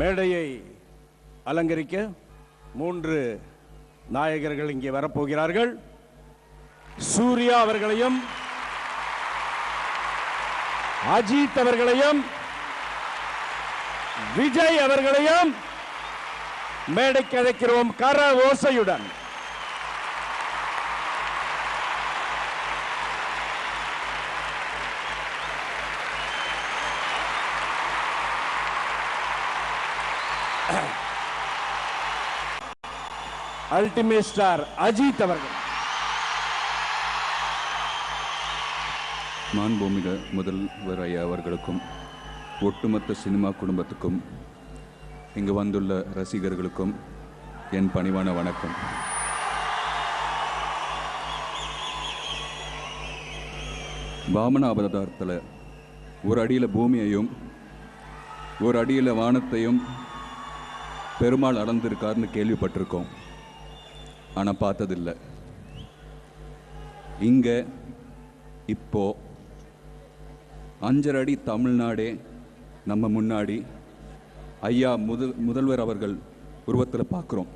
மேடையை அலங்கரிக்க மூன்று நாயகர்கள் இங்கே வரப்போகிறார்கள். சூர்யா அவர்களையும் அஜித் அவர்களையும் விஜய் அவர்களையும் மேடைக்கு அழைக்கிறோம் கர ஓசையுடன். அல்டிமேட் ஸ்டார் அஜித் அவர்கள். மாண்புமிக முதல்வர் ஐயா அவர்களுக்கும் ஒட்டுமொத்த சினிமா குடும்பத்துக்கும் இங்கு வந்துள்ள ரசிகர்களுக்கும் என் பணிவான வணக்கம். வாமன அவதாரத்தில் ஒரு அடியில் பூமியையும் ஒரு அடியில் வானத்தையும் பெருமாள் அளந்திருக்காருன்னு கேள்விப்பட்டிருக்கோம். ஆனால் பார்த்ததில்லை. இங்கே இப்போ அஞ்சரை அடி தமிழ்நாடே நம்ம முன்னாடி ஐயா முதல் முதல்வர் அவர்கள் உருவத்தில் பார்க்குறோம்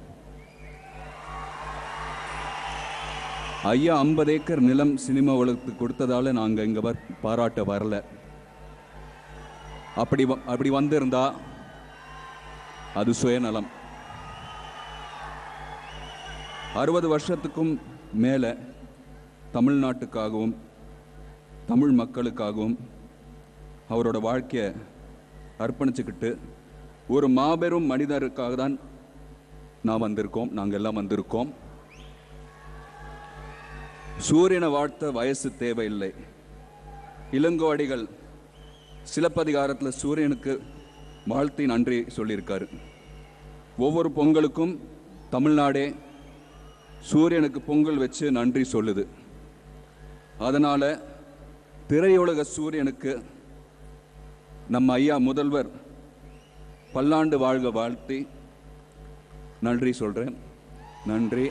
ஐயா ஐம்பது ஏக்கர் நிலம் சினிமா உலகத்துக்கு கொடுத்ததால நாங்கள் இங்கே வர் பாராட்ட வரல. அப்படி அப்படி வந்திருந்தா அது சுயநலம். அறுபது வருஷத்துக்கும் மேலே தமிழ்நாட்டுக்காகவும் தமிழ் மக்களுக்காகவும் அவரோட வாழ்க்கையை அர்ப்பணிச்சுக்கிட்டு ஒரு மாபெரும் மனிதருக்காக தான் நான் வந்திருக்கோம் நாங்கள் எல்லாம் வந்திருக்கோம். சூரியனை வாழ்த்த வயசு தேவையில்லை. இளங்கோடிகள் சிலப்பதிகாரத்தில் சூரியனுக்கு வாழ்த்தி நன்றி சொல்லியிருக்காரு. ஒவ்வொரு பொங்கலுக்கும் தமிழ்நாடே சூரியனுக்கு பொங்கல் வச்சு நன்றி சொல்லுது. அதனால் திரையுலக சூரியனுக்கு நம்ம ஐயா முதல்வர் பல்லாண்டு வாழ்க வாழ்த்தி நன்றி சொல்கிறேன் நன்றி.